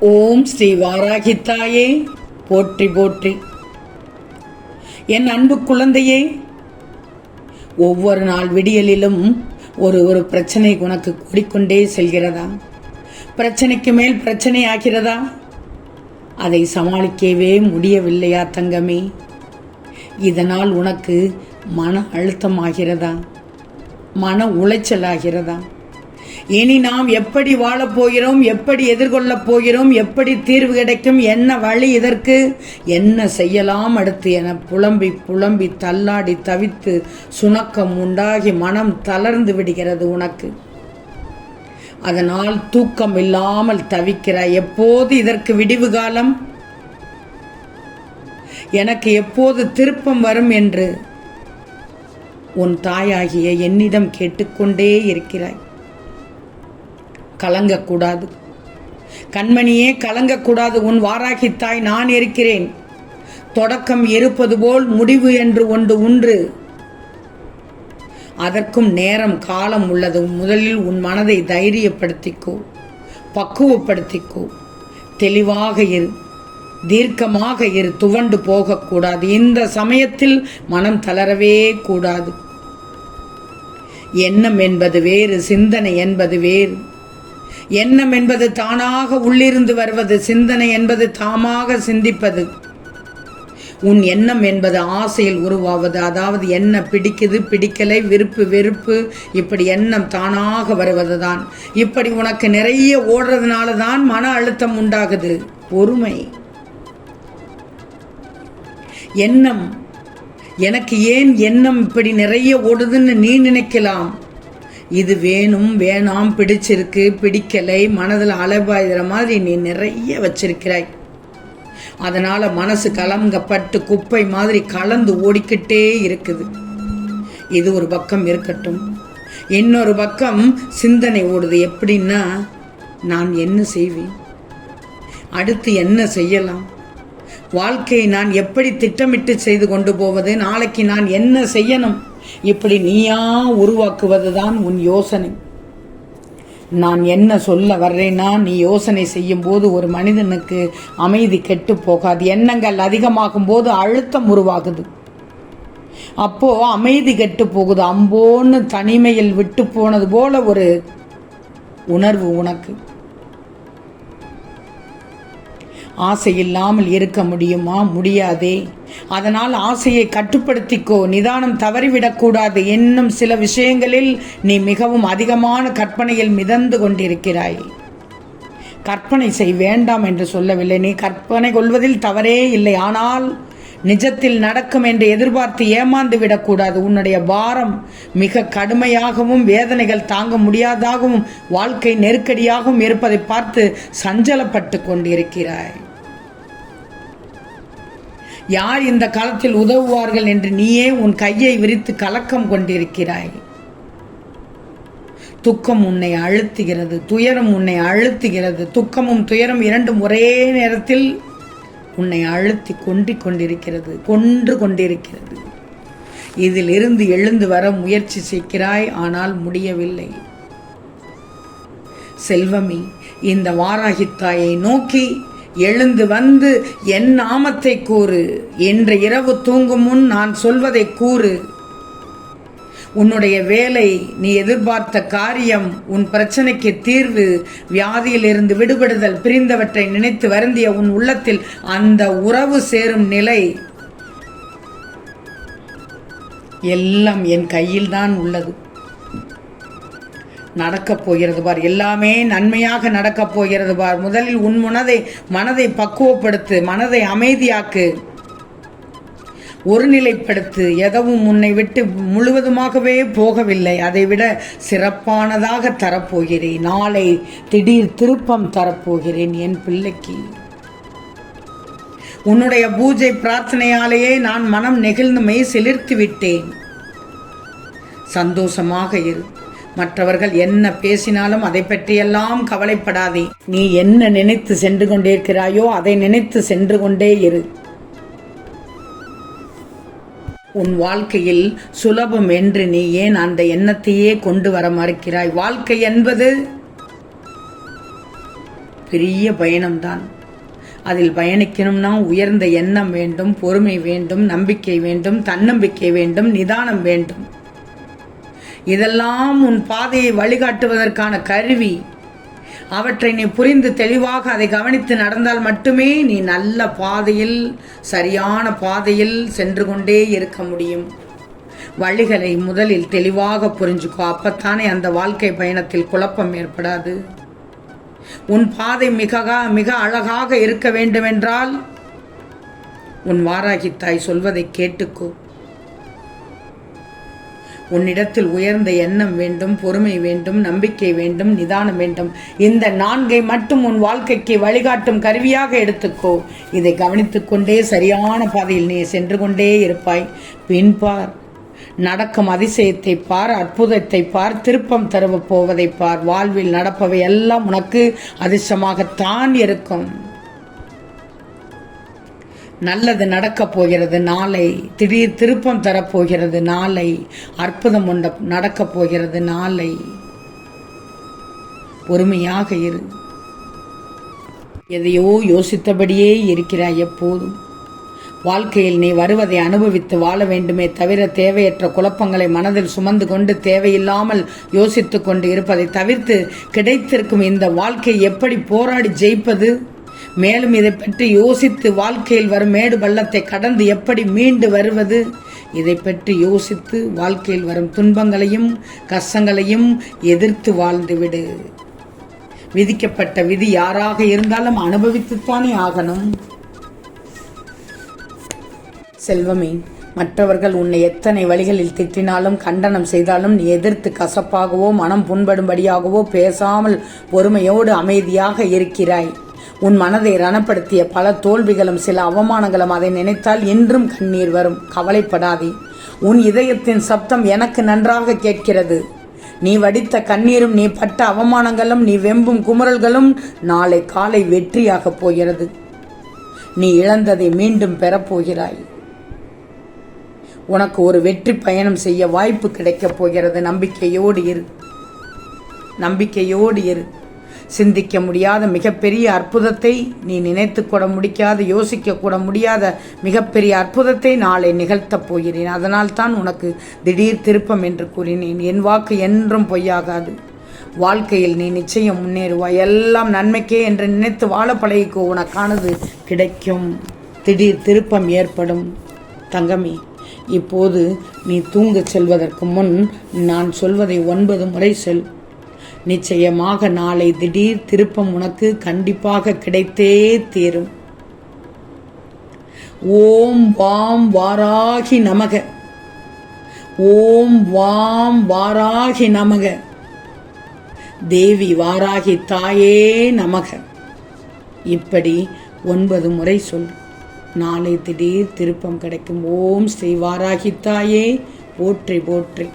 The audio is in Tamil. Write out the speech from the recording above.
ஓம் ஸ்ரீ வாராகித்தாயே. போற்றி போற்றி. என் அன்பு குழந்தையே ஒவ்வொரு நாள் விடியலிலும் ஒரு ஒரு பிரச்சனை உனக்கு கூடிக்கொண்டே செல்கிறதா? பிரச்சனைக்கு மேல் பிரச்சனை ஆகிறதா? அதை சமாளிக்கவே முடியவில்லையா தங்கமே? இதனால் உனக்கு மன அழுத்தமாகிறதா மன உளைச்சல் ஆகிறதா? இனி நாம் எப்படி வாழப் போகிறோம் எப்படி எதிர்கொள்ளப் போகிறோம் எப்படி தீர்வு கிடைக்கும் என்ன வழி இதற்கு? என்ன செய்யலாம் அடுத்து என புலம்பி புலம்பி தள்ளாடி தவித்து சுணக்கம் உண்டாகி மனம் தளர்ந்து விடுகிறது உனக்கு. அதனால் தூக்கம் இல்லாமல் தவிக்கிறாய். எப்போது இதற்கு விடிவு காலம்? எனக்கு எப்போது திருப்பம் வரும் என்று உன் தாயாகிய என்னிடம் கேட்டுக்கொண்டே இருக்கிறாய். கலங்கக்கூடாது. கண்மணியே கலங்கக்கூடாது. உன் வாராகி தாய் நான் இருக்கிறேன். தொடக்கம் இருப்பது போல் முடிவு என்று ஒன்று உன்று. அதற்கும் நேரம் காலம் உள்ளது. முதலில் உன் மனதை தைரியப்படுத்திக்கோ. பக்குவப்படுத்திக்கோ. தெளிவாக இரு. தீர்க்கமாக இரு. துவண்டு போகக்கூடாது. இந்த சமயத்தில் மனம் தளரவே கூடாது. எண்ணம் என்பது வேறு சிந்தனை என்பது வேறு. எண்ணம் என்பது தானாக உள்ளிருந்து வருவது சிந்தனை என்பது தாமாக சிந்திப்பது. உன் எண்ணம் என்பது ஆசையில் உருவாவது அதாவது என்ன பிடிக்குது பிடிக்கலை விருப்பு வெறுப்பு இப்படி எண்ணம் தானாக வருவதுதான். இப்படி உனக்கு நிறைய ஓடுறதுனால தான் மன அழுத்தம் உண்டாகுது. பொறுமை. எண்ணம். எனக்கு ஏன் எண்ணம் இப்படி நிறைய ஓடுதுன்னு நீ நினைக்கலாம்? இது வேணும் வேணாம் பிடிச்சிருக்கு பிடிக்கலை மனதில் அலபாயுற மாதிரி நீ நிறைய வச்சிருக்கிறாய். அதனால் மனசு கலங்கப்பட்டு குப்பை மாதிரி கலந்து ஓடிக்கிட்டே இருக்குது. இது ஒரு பக்கம் இருக்கட்டும். இன்னொரு பக்கம் சிந்தனை ஓடுது. எப்படின்னா நான் என்ன செய்வேன்? அடுத்து என்ன செய்யலாம்? வாழ்க்கையை நான் எப்படி திட்டமிட்டு செய்து கொண்டு போவது? நாளைக்கு நான் என்ன செய்யணும்? இப்படி நீயா உருவாக்குவதுதான் உன் யோசனை. நான் என்ன சொல்ல வர்றேன்னா நீ யோசனை செய்யும் போது ஒரு மனிதனுக்கு அமைதி கெட்டு போகாது. எண்ணங்கள் அதிகமாகும் போது அழுத்தம் உருவாகுது. அப்போ அமைதி கெட்டு போகுது. அம்போன்னு தனிமையில் விட்டு போனது போல ஒரு உணர்வு உனக்கு. ஆசை இல்லாமல் இருக்க முடியுமா? முடியாதே. அதனால் ஆசையை கட்டுப்படுத்திக்கோ. நிதானம் தவறிவிடக்கூடாது இன்னும் சில விஷயங்களில் நீ மிகவும் அதிகமான கற்பனையில் மிதந்து கொண்டிருக்கிறாய். கற்பனை செய் வேண்டாம் என்று சொல்லவில்லை. நீ கற்பனை கொள்வதில் தவறே இல்லை. ஆனால் நிஜத்தில் நடக்கும் என்று எதிர்பார்த்து ஏமாந்து விடக்கூடாது. உன்னுடைய பாரம் மிக கடுமையாகவும் வேதனைகள் தாங்க முடியாதாகவும் வாழ்க்கை நெருக்கடியாகவும் இருப்பதை பார்த்து சஞ்சலப்பட்டு கொண்டிருக்கிறாய். யார் இந்த காலத்தில் உதவுவார்கள் என்று நீயே உன் கையை விரித்து கலக்கம் கொண்டிருக்கிறாய். துக்கம் உன்னை அழுத்துகிறது துயரம் உன்னை அழுத்துகிறது துக்கமும் துயரம் இரண்டும் ஒரே நேரத்தில் உன்னை அழுத்தி கொண்டு கொண்டிருக்கிறது கொன்று கொண்டிருக்கிறது. இதில் இருந்து எழுந்து வர முயற்சி செய்கிறாய் ஆனால் முடியவில்லை. செல்வமி இந்த வாராகித்தாயை நோக்கி எழுந்து வந்து என் நாமத்தை கூறு. இன்று இரவு தூங்கும் முன் நான் சொல்வதை கூறு. உன்னுடைய வேலை நீ எதிர்பார்த்த காரியம் உன் பிரச்சனைக்கு தீர்வு வியாதியிலிருந்து விடுபடுதல் பிரிந்தவற்றை நினைத்து வருந்திய உன் உள்ளத்தில் அந்த உறவு சேரும் நிலை. எல்லாம் என் கையில்தான் உள்ளது. நடக்கப் போகிறது பார். எல்லாமே நன்மையாக நடக்கப் போகிறது பார். முதலில் உன் மனதை மனதை பக்குவப்படுத்து மனதை அமைதியாக்கு. ஒருநிலைப்படுத்து. எதவும் உன்னை விட்டு முழுவதுமாகவே போகவில்லை. அதைவிட சிறப்பானதாக தரப்போகிறேன். நாளை திடீர் திருப்பம் தரப்போகிறேன் என் பிள்ளைக்கு. உன்னுடைய பூஜை பிரார்த்தனையாலேயே நான் மனம் நெகிழ்ந்து மெய் சிலிர்த்து விட்டேன். சந்தோஷமாக இரு. மற்றவர்கள் என்ன பேசினாலும் அதை பற்றியெல்லாம் கவலைப்படாதே. நீ என்ன நினைத்து சென்று கொண்டிருக்கிறாயோ அதை நினைத்து சென்று கொண்டே இரு. உன் வாழ்க்கையில் சுலபம் என்று நீ ஏன் அந்த எண்ணத்தையே கொண்டு வர மறுக்கிறாய்? வாழ்க்கை என்பது பெரிய பயணம்தான். அதில் பயணிக்கணும்னா உயர்ந்த எண்ணம் வேண்டும் பொறுமை வேண்டும் நம்பிக்கை வேண்டும் தன்னம்பிக்கை வேண்டும் நிதானம் வேண்டும். இதெல்லாம் உன் பாதையை வழிகாட்டுவதற்கான கருவி. அவற்றை நீ புரிந்து தெளிவாக அதை கவனித்து நடந்தால் மட்டுமே நீ நல்ல பாதையில் சரியான பாதையில் சென்று கொண்டே இருக்க முடியும். வழிகளை முதலில் தெளிவாக புரிஞ்சுக்கோ அப்பத்தானே அந்த வாழ்க்கை பயணத்தில் குழப்பம் ஏற்படாது. உன் பாதை மிக மிக அழகாக இருக்க வேண்டுமென்றால் உன் வாராகி தாய் சொல்வதை கேட்டுக்கோ. உன்னிடத்தில் உயர்ந்த எண்ணம் வேண்டும் பொறுமை வேண்டும் நம்பிக்கை வேண்டும் நிதானம் வேண்டும். இந்த நான்கை மட்டும் உன் வாழ்க்கைக்கு வழிகாட்டும் கருவியாக எடுத்துக்கோ. இதை கவனித்துக்கொண்டே சரியான பாதையில் நீ சென்று கொண்டே இருப்பாய். பின்பார் நடக்கும் அதிசயத்தை பார் அற்புதத்தை பார் திருப்பம் தருவ போவதை பார். வாழ்வில் நடப்பவை எல்லாம் உனக்கு அதிர்ஷ்டமாகத்தான் இருக்கும். நல்லது நடக்கப் போகிறது. நாளை திடீர் திருப்பம் தரப்போகிறது நாளை அற்புதம் உண்ட நடக்கப் போகிறது. நாளை பொறுமையாக இரு. எதையோ யோசித்தபடியே இருக்கிறாய் எப்போதும். வாழ்க்கையில் நீ வருவதை அனுபவித்து வாழ வேண்டுமே தவிர தேவையற்ற குழப்பங்களை மனதில் சுமந்து கொண்டு தேவையில்லாமல் யோசித்து கொண்டு இருப்பதை தவிர்த்து கிடைத்திருக்கும் இந்த வாழ்க்கை எப்படி போராடி ஜெயிப்பது? மேலும் இதை பற்றி யோசித்து வாழ்க்கையில் வரும் மேடு பள்ளத்தை கடந்து எப்படி மீண்டு வருவது? இதை பற்றி யோசித்து வாழ்க்கையில் வரும் துன்பங்களையும் கஷ்டங்களையும் எதிர்த்து வாழ்ந்துவிடு விதிக்கப்பட்ட விதி யாராக இருந்தாலும் அனுபவித்துத்தானே ஆகணும். செல்வமே மற்றவர்கள் உன்னை எத்தனை வழிகளில் திட்டினாலும் கண்டனம் செய்தாலும் நீ எதிர்த்து கசப்பாகவோ மனம் புண்படும்படியாகவோ பேசாமல் பொறுமையோடு அமைதியாக இருக்கிறாய். உன் மனதை ரணப்படுத்திய பல தோல்விகளும் சில அவமானங்களும் அதை நினைத்தால் இன்றும் கண்ணீர் வரும். கவலைப்படாதே. உன் இதயத்தின் சப்தம் எனக்கு நன்றாக கேட்கிறது. நீ வடித்த கண்ணீரும் நீ பட்ட அவமானங்களும் நீ வெம்பும் குமுறல்களும் நாளை காலை வெற்றியாகப் போகிறது. நீ இழந்ததை மீண்டும் பெறப்போகிறாய். உனக்கு ஒரு வெற்றி பயணம் செய்ய வாய்ப்பு கிடைக்கப் போகிறது. நம்பிக்கையோடு இரு. நம்பிக்கையோடு இரு. சிந்திக்க முடியாத மிகப்பெரிய அற்புதத்தை நீ நினைத்து கூட முடிக்காத யோசிக்க கூட முடியாத மிகப்பெரிய அற்புதத்தை நாளை நிகழ்த்தப் போகிறேன். அதனால் தான் உனக்கு திடீர் திருப்பம் என்று கூறினேன். என் வாக்கு என்றும் பொய்யாகாது. வாழ்க்கையில் நீ நிச்சயம் முன்னேறுவாய். எல்லாம் நன்மைக்கே என்று நினைத்து வாழ பழகிக்கோ. உனக்கானது கிடைக்கும். திடீர் திருப்பம் ஏற்படும். தங்கமி இப்போது நீ தூங்கச் செல்வதற்கு முன் நான் சொல்வதை ஒன்பது முறை செல். நிச்சயமாக நாளை திடீர் திருப்பம் உனக்கு கண்டிப்பாக கிடைத்தே தீரும். ஓம் வாம் வாராகி நமக. ஓம் வாம் வாராகி நமக. தேவி வாராகி தாயே நமக. இப்படி ஒன்பது முறை சொல். நாளை திடீர் திருப்பம் கிடைக்கும். ஓம் ஸ்ரீ வாராகி தாயே. போற்றி போற்றி.